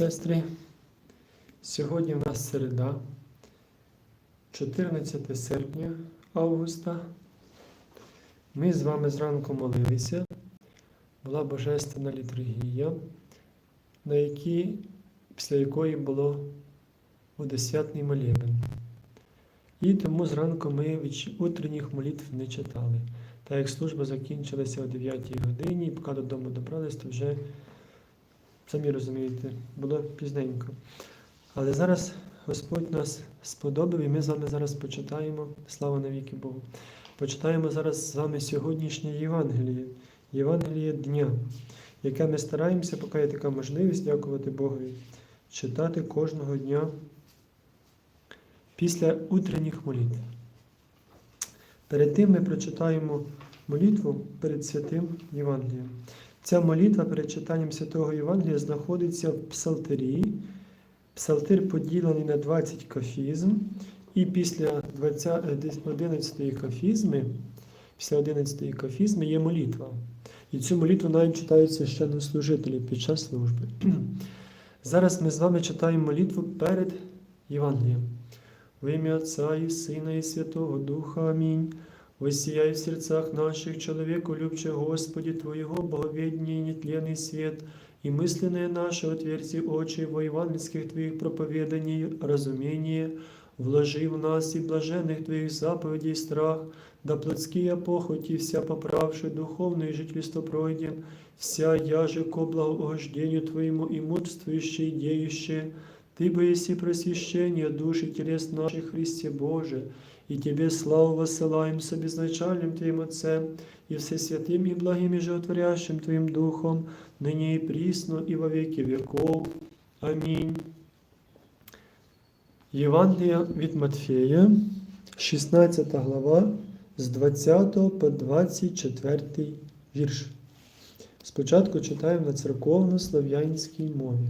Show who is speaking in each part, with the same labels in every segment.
Speaker 1: сестри. Сьогодні в нас середа, 14 серпня августа. Ми з вами зранку молилися. Була Божественна літургія, на якій, після якої було водосвятний молебен. І тому зранку ми утренніх молитв не читали. Так як служба закінчилася о 9 годині, і поки додому добрались, то вже, самі розумієте, було пізненько. Але зараз Господь нас сподобав, і ми з вами зараз почитаємо, слава навіки Богу. Почитаємо зараз з вами сьогоднішнє Євангеліє, Євангеліє дня, яке ми стараємося, поки є така можливість, дякувати Богові, читати кожного дня після утренніх молитв. Перед тим ми прочитаємо молитву перед святим Євангелієм. Ця молитва перед читанням святого Євангелія знаходиться в Псалтирі. Псалтир поділений на 20 кафізм, і після 20, е, 11 кафізми, після 11 кафізми є молитва. І цю молитву навіть читають священнослужителі під час служби. Зараз ми з вами читаємо молитву перед Євангелієм. В ім'я Отця і Сина, і Святого Духа. Амінь. Воссияй в сердцах наших, человеку любче Господи, Твоего боговедения и нетленный свет, и мысленные наши отверзи очи во евангельских Твоих проповеданий, разумение, вложи в нас и блаженных Твоих заповедей страх, да плотские похоти вся поправши, духовное жительство пройдем, вся яже ко благоугождению Твоему и мудрствующее и деющее, Ты бы еси просвещение души телес наших Христе Боже, и Тебе славу воссылаем с обезначальным Твоим Отцем, и всесвятым и благим и животворящим Твоим Духом, ныне и присно, и во веки веков. Амінь. Євангелія від Матфея, 16 глава, з 20 по 24 вірш. Спочатку читаємо на церковно-слав'янській мові.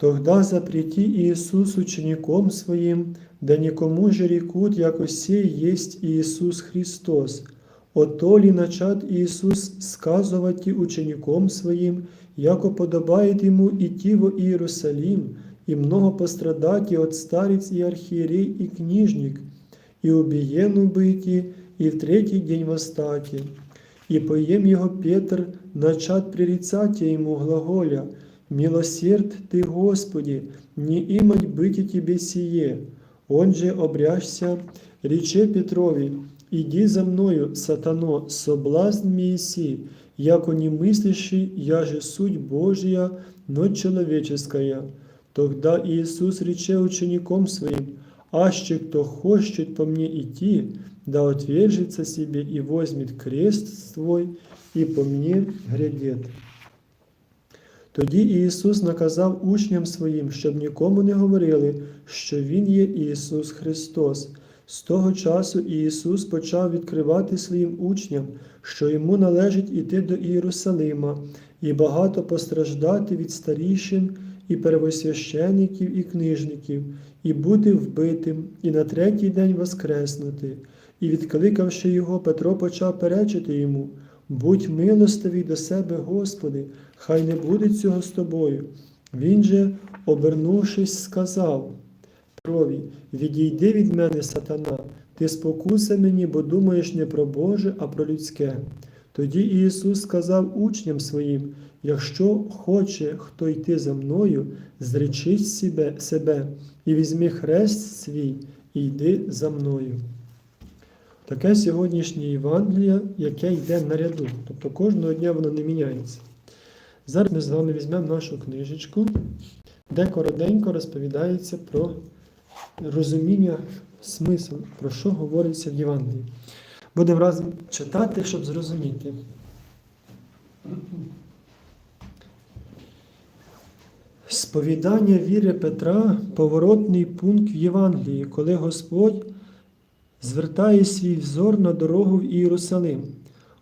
Speaker 1: Тогда запрети Иисус учеником Своим, да никому же рекут, яко сей есть Иисус Христос. Ото ли начат Иисус сказывать учеником Своим, яко подобает Ему идти во Иерусалим, и много пострадать от старец и архиерей и книжник, и убиену быти, и в третий день восстати. И поем его Петр, начат пририцать ему глаголя, «Милосерд ты, Господи, не имать быти тебе сие». Он же обряжся, рече Петрові, «Иди за мною, сатано, соблазн Миеси, яко не мыслящий, я же суть Божия, но человеческая». Тогда Иисус рече учеником своим, «Аще кто хочет по мне идти, да отвержется себе и возьмет крест свой, и по мне грядет». Тоді Ісус наказав учням своїм, щоб нікому не говорили, що Він є Ісус Христос. З того часу Ісус почав відкривати своїм учням, що йому належить іти до Ієрусалима і багато постраждати від старішин і первосвящеників і книжників, і бути вбитим, і на третій день воскреснути. І, відкликавши його, Петро почав перечити йому. Будь милостивий до себе, Господи, хай не буде цього з тобою. Він же, обернувшись, сказав Петрові, відійди від мене, сатана, ти спокуса мені, бо думаєш не про Боже, а про людське. Тоді Ісус сказав учням своїм: якщо хоче хто йти за мною, зречись себе, себе і візьми хрест свій і йди за мною. Таке сьогоднішнє Євангеліє, яке йде наряду. Тобто кожного дня воно не міняється. Зараз ми з вами візьмемо нашу книжечку, де коротенько розповідається про розуміння, смисл, про що говориться в Євангелії. Будемо разом читати, щоб зрозуміти. Сповідання віри Петра поворотний пункт в Євангелії, коли Господь звертає свій взор на дорогу в Ієрусалим.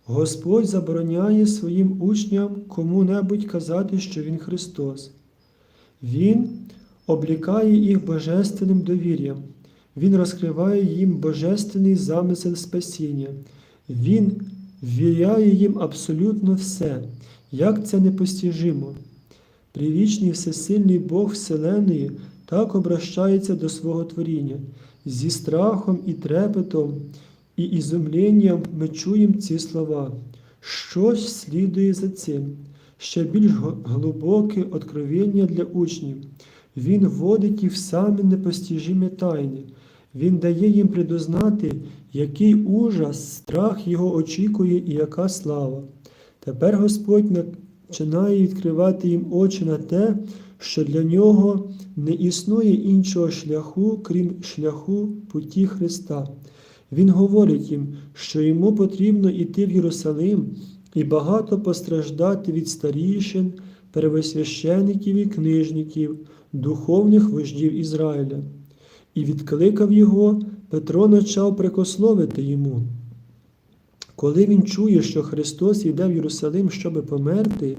Speaker 1: Господь забороняє своїм учням кому-небудь казати, що Він Христос. Він облікає їх божественним довір'ям. Він розкриває їм божественний замисел спасіння. Він ввіряє їм абсолютно все, як це непостіжимо. Привічний всесильний Бог Вселеної так обращається до свого творіння. Зі страхом і трепетом і ізумленням ми чуємо ці слова. Щось слідує за цим, ще більш глибоке откровення для учнів. Він вводить їх в самі непостіжімі тайни. Він дає їм предознати, який ужас, страх його очікує і яка слава. Тепер Господь починає відкривати їм очі на те, що для нього не існує іншого шляху, крім шляху путі Христа. Він говорить їм, що йому потрібно йти в Єрусалим і багато постраждати від старішин, первосвящеників і книжників, духовних вождів Ізраїля. І відкликав його, Петро почав прикословити йому. Коли він чує, що Христос йде в Єрусалим, щоби померти,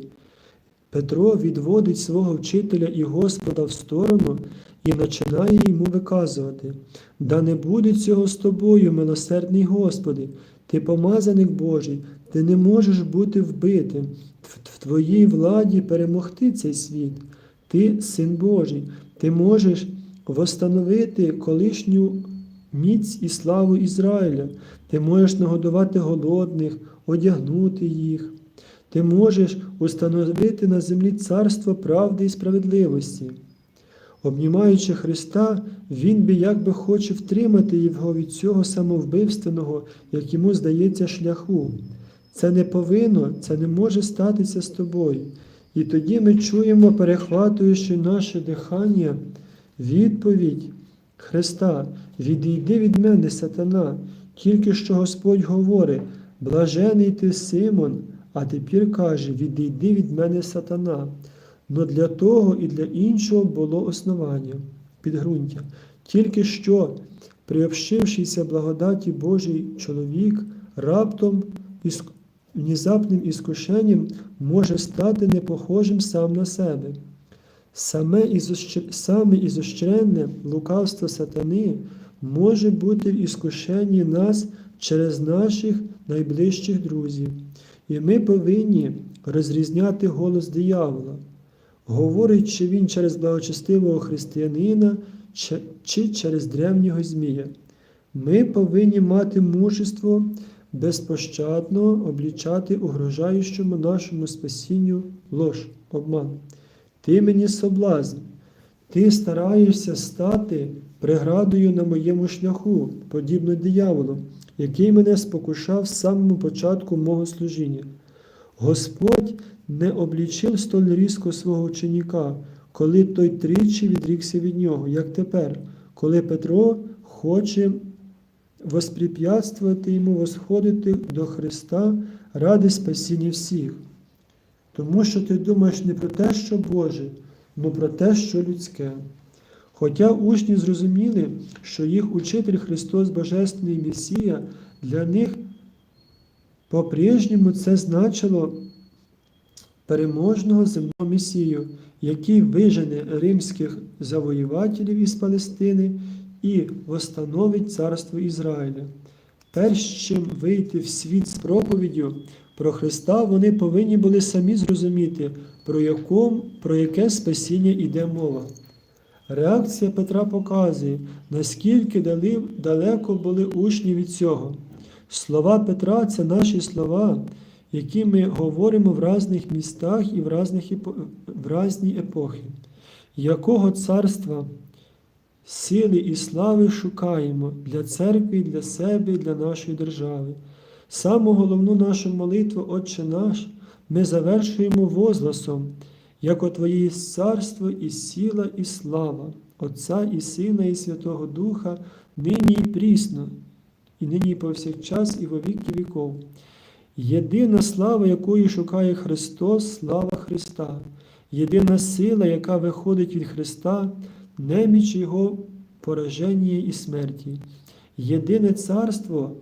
Speaker 1: Петро відводить свого вчителя і Господа в сторону і починає йому виказувати: Да не буде цього з тобою, милосердний Господи, ти помазаник Божий, ти не можеш бути вбитим, в твоїй владі перемогти цей світ. Ти син Божий, ти можеш восстановити колишню міць і славу Ізраїля, ти можеш нагодувати голодних, одягнути їх. Ти можеш установити на землі царство правди і справедливості. Обнімаючи Христа, Він би якби хоче втримати його від цього самовбивственного, як йому здається, шляху. Це не повинно, це не може статися з тобою. І тоді ми чуємо, перехватуючи наше дихання, відповідь Христа: Відійди від мене, сатана, тільки що Господь говорить, блажений ти Симон, а тепер каже, відійди від мене сатана. Но для того і для іншого було основання, підґрунтя. Тільки що, приобщившися благодаті Божий чоловік, раптом із внезапним іскушенням може стати непохожим сам на себе. Саме саме ізощренне лукавство сатани може бути в іскушенні нас через наших найближчих друзів. І ми повинні розрізняти голос диявола. Говорить, чи він через благочестивого християнина, чи через древнього Змія. Ми повинні мати мужество безпощадно облічати угрожаючому нашому спасінню лож, обман. Ти мені соблазн, ти стараєшся стати преградою на моєму шляху, подібно дияволу, який мене спокушав з самого початку мого служіння. Господь не облічив столь різко свого ученика, коли той тричі відрікся від нього, як тепер, коли Петро хоче воспрепятствувати йому восходити до Христа ради спасіння всіх. Тому що ти думаєш не про те, що Боже, але про те, що людське. Хоча учні зрозуміли, що їх учитель Христос Божественний Месія, для них по-прежньому це значило переможного земного Месію, який вижене римських завоювателів із Палестини і восстановить царство Ізраїля. Перш чим вийти в світ з проповіддю про Христа, вони повинні були самі зрозуміти, про, яком, про яке спасіння йде мова. Реакція Петра показує, наскільки дали, далеко були учні від цього. Слова Петра це наші слова, які ми говоримо в різних містах і в, різних епохи. Якого царства, сили і слави шукаємо для церкви, для себе, для нашої держави. Саму головну нашу молитву, Отче наш, ми завершуємо возгласом, як Твоє царство і сила, і слава, Отця і Сина, і Святого Духа, нині і прісно, і нині і повсякчас, і во віки віков. Єдина слава, якої шукає Христос, слава Христа, єдина сила, яка виходить від Христа, неміч Його пораження і смерті. Єдине царство,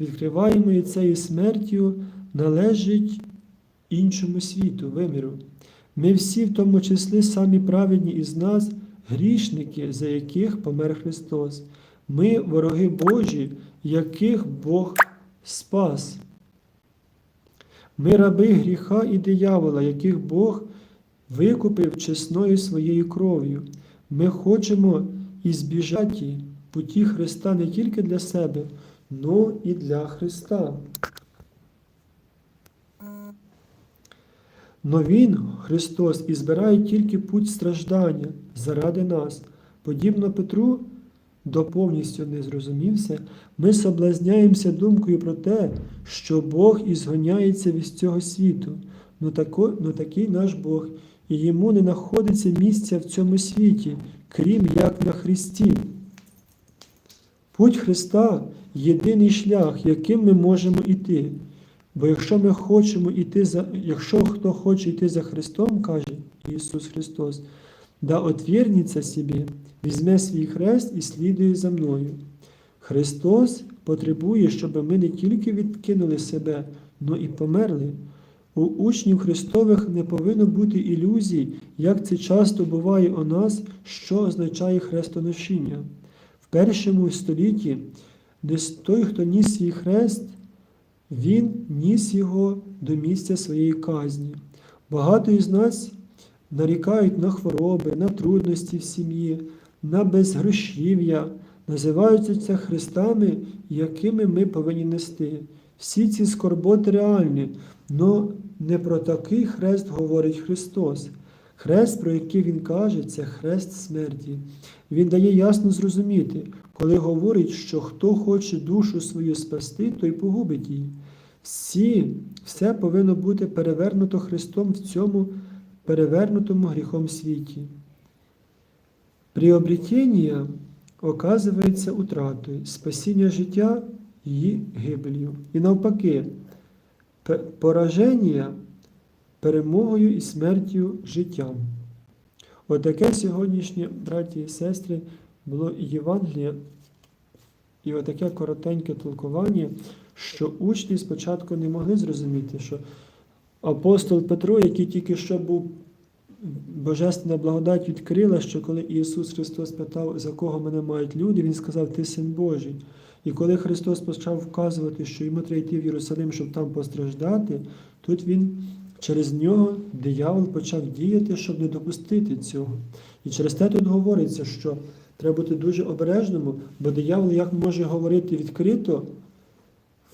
Speaker 1: відкриваємо цією смертю, належить іншому світу, виміру. Ми всі, в тому числі, самі праведні із нас, грішники, за яких помер Христос. Ми вороги Божі, яких Бог спас. Ми раби гріха і диявола, яких Бог викупив чесною своєю кров'ю. Ми хочемо і збіжати путі Христа не тільки для себе, но і для Христа. Но Він, Христос, і збирає тільки путь страждання заради нас. Подібно Петру, до повністю не зрозумівся, ми соблазняємося думкою про те, що Бог ізгоняється від цього світу. Ну, ну такий наш Бог, і йому не знаходиться місця в цьому світі, крім як на Христі. Путь Христа єдиний шлях, яким ми можемо йти. Бо якщо ми хочемо йти за, якщо хто хоче йти за Христом, каже Ісус Христос, да отвірніться собі, візьме свій хрест і слідує за мною. Христос потребує, щоб ми не тільки відкинули себе, но і померли. У учнів Христових не повинно бути ілюзій, як це часто буває у нас, що означає хрестоношіння. В першому столітті десь той, хто ніс свій хрест, він ніс його до місця своєї казні. Багато із нас нарікають на хвороби, на трудності в сім'ї, на безгрошів'я, називаються це хрестами, якими ми повинні нести. Всі ці скорботи реальні, але не про такий хрест говорить Христос. Хрест, про який Він каже, це хрест смерті. Він дає ясно зрозуміти, коли говорить, що хто хоче душу свою спасти, той погубить її. Всі, все повинно бути перевернуто Христом в цьому перевернутому гріхом світі. Приобретення оказується утратою, спасіння життя її гибелью. І навпаки, пораження перемогою і смертю життям. Отаке сьогоднішнє, браті і сестри, було і Євангеліє, і отаке коротеньке толкування, що учні спочатку не могли зрозуміти, що апостол Петро, який тільки що був Божественна благодать відкрила, що коли Ісус Христос питав, за кого мене мають люди, Він сказав, Ти син Божий. І коли Христос почав вказувати, що йому треба йти в Єрусалим, щоб там постраждати, тут він через нього диявол почав діяти, щоб не допустити цього. І через те тут говориться, що треба бути дуже обережному, бо диявол як може говорити відкрито,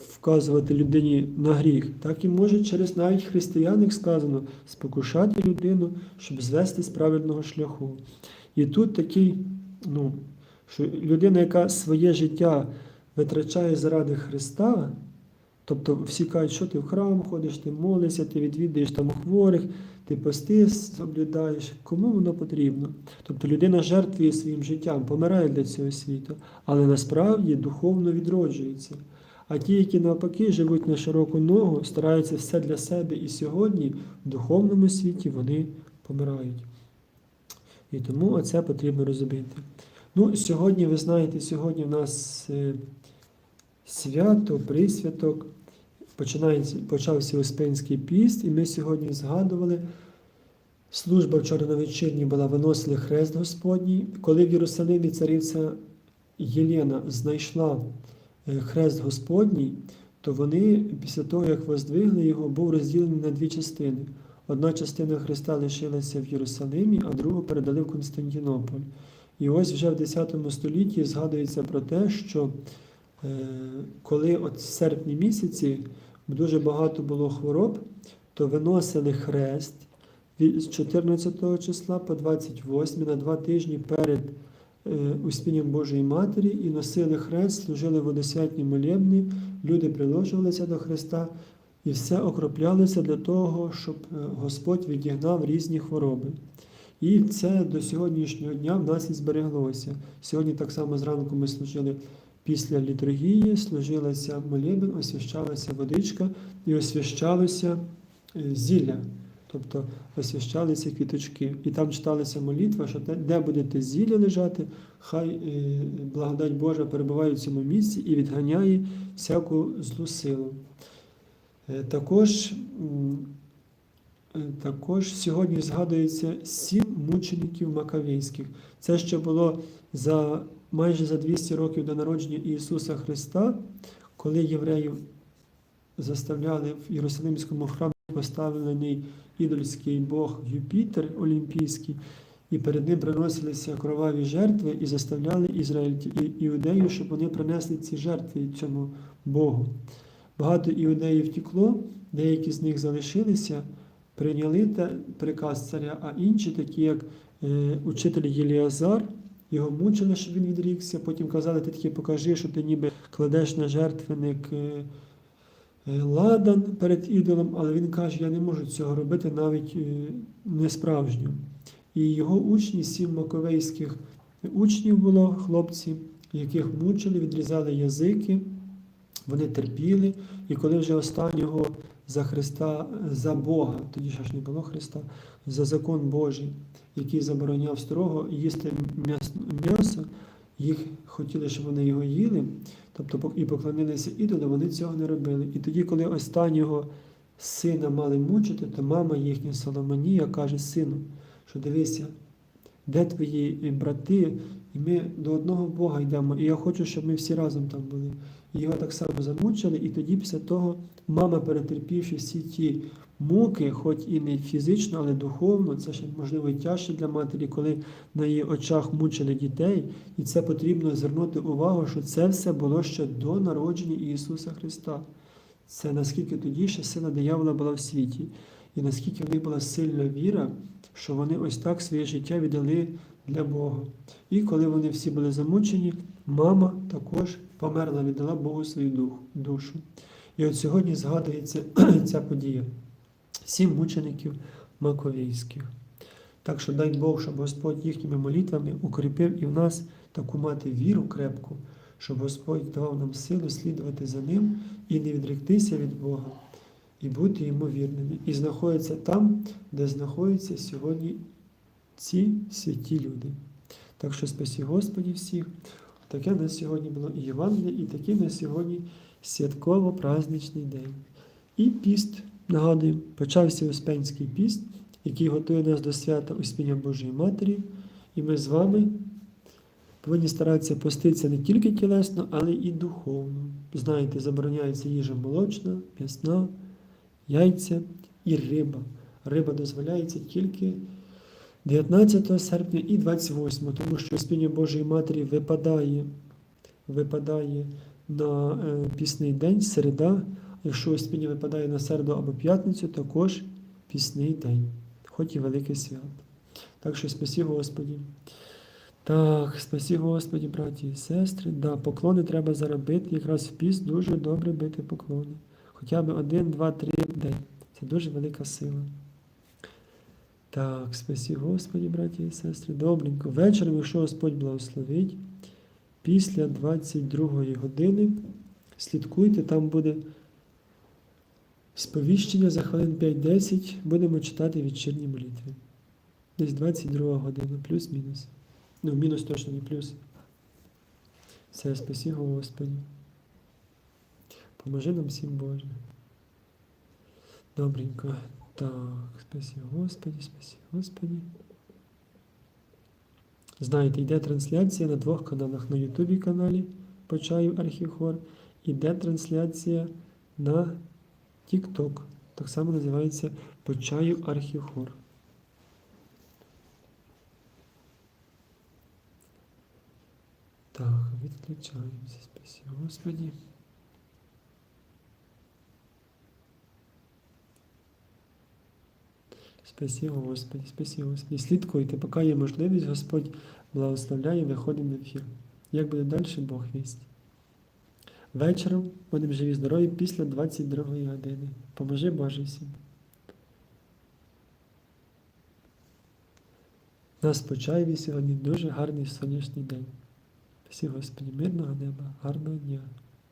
Speaker 1: вказувати людині на гріх, так і може через навіть християн, як сказано, спокушати людину, щоб звести з правильного шляху. І тут такий, ну, що людина, яка своє життя витрачає заради Христа, тобто всі кажуть, що ти в храм ходиш, ти молишся, ти відвідуєш там хворих, ти пости соблюдаєш, кому воно потрібно? Тобто людина жертвує своїм життям, помирає для цього світу, але насправді духовно відроджується. А ті, які навпаки живуть на широку ногу, стараються все для себе і сьогодні в духовному світі вони помирають. І тому оце потрібно розуміти. Ну, сьогодні, ви знаєте, сьогодні в нас е, свято, присвяток, почався Успенський піст, і ми сьогодні згадували. Служба вчора на була, виносили хрест Господній. Коли в Єрусалимі цариця Єлена знайшла е, хрест Господній, то вони після того, як воздвигли його, був розділений на дві частини. Одна частина Христа лишилася в Єрусалимі, а другу передали в Константинополь. І ось вже в X столітті згадується про те, що коли от в серпні місяці дуже багато було хвороб, то виносили хрест з 14 числа по 28 на два тижні перед е, Успінням Божої Матері і носили хрест, служили водосвятні молебні, люди приложувалися до Христа і все окроплялося для того, щоб е, Господь відігнав різні хвороби. І це до сьогоднішнього дня в нас і збереглося. Сьогодні так само зранку ми служили після літургії, служилася молебен, освящалася водичка і освящалося е, зілля. Тобто освящалися квіточки. І там читалася молитва, що де- де будете зілля лежати, хай е, благодать Божа перебуває в цьому місці і відганяє всяку злу силу. Е, Також, також сьогодні згадується сім мучеників Макавейських. Це ще було за майже за 200 років до народження Ісуса Христа, коли євреїв заставляли в Єрусалимському храмі поставлений ідольський бог Юпітер Олімпійський, і перед ним приносилися кроваві жертви і заставляли ізраїльтів і іудею, щоб вони принесли ці жертви цьому Богу. Багато іудеїв втекло, деякі з них залишилися, прийняли приказ царя, а інші, такі як е, учитель Єліазар, його мучили, щоб він відрікся. Потім казали, ти таки покажи, що ти ніби кладеш на жертвенник е, е, ладан перед ідолом, але він каже, я не можу цього робити навіть е, несправжньо. І його учні, сім маковейських учнів було, хлопці, яких мучили, відрізали язики, вони терпіли, і коли вже останнього за Христа, за Бога, тоді ж не було Христа, за закон Божий, який забороняв строго їсти м'ясо, їх хотіли, щоб вони його їли, тобто і поклонилися ідолу, вони цього не робили. І тоді, коли останнього сина мали мучити, то мама їхня Соломонія каже сину, що дивися, де твої брати, і ми до одного Бога йдемо, і я хочу, щоб ми всі разом там були. І його так само замучили, і тоді після того мама, перетерпівши всі ті муки, хоч і не фізично, але духовно, це ще можливо і тяжче для матері, коли на її очах мучили дітей, і це потрібно звернути увагу, що це все було ще до народження Ісуса Христа. Це наскільки тоді ще сила диявола була в світі, і наскільки в них була сильна віра, що вони ось так своє життя віддали для Бога. І коли вони всі були замучені, мама також померла, віддала Богу свою дух- душу. І от сьогодні згадується ця подія. Сім мучеників Маковійських. Так що дай Бог, щоб Господь їхніми молитвами укріпив і в нас таку мати віру крепку, щоб Господь давав нам силу слідувати за ним і не відректися від Бога, і бути йому вірними. І знаходиться там, де знаходяться сьогодні ці святі люди. Так що спасі Господі всіх. Таке на сьогодні було і Євангеліє, і такий на сьогодні святково-праздничний день. І піст, нагадую, почався Успенський піст, який готує нас до свята Успіння Божої Матері. І ми з вами повинні старатися поститися не тільки тілесно, але і духовно. Знаєте, забороняється їжа молочна, м'ясна, яйця і риба. Риба дозволяється тільки 19 серпня і 28, тому що Успіння Божої Матері випадає, випадає на е, пісний день, середа. Якщо Успіння випадає на середу або п'ятницю, також пісний день, хоч і велике свято. Так що спасі Господі. Так, спасі Господі, браті і сестри. Да, поклони треба заробити. Якраз в піст дуже добре бити поклони. Хоча б один, два, три в день. Це дуже велика сила. Так, спасі Господі, браті і сестри. Добренько. Вечором, якщо Господь благословить, після 22 години слідкуйте, там буде сповіщення за хвилин 5-10. Будемо читати вечірні молитви. Десь 22 година, плюс-мінус. Ну, мінус точно не плюс. Все, спасі Господі. Поможи нам всім Боже. Добренько. Так, спасі Господі, спасі Господі. Знаєте, йде трансляція на двох каналах. На Ютубі каналі Почаю Архіхор. Іде трансляція на TikTok. Так само називається Почаю Архіхор. Так, відключаємося. Спасі Господі. Спасі Господи, спасі Господи. Слідкуйте, поки є можливість, Господь благословляє, виходимо в ефір. Як буде далі, Бог вість. Вечором будемо живі здорові після 22 години. Поможи Боже всім. Нас по Чаєві сьогодні дуже гарний сонячний день. Всі Господі, мирного неба, гарного дня.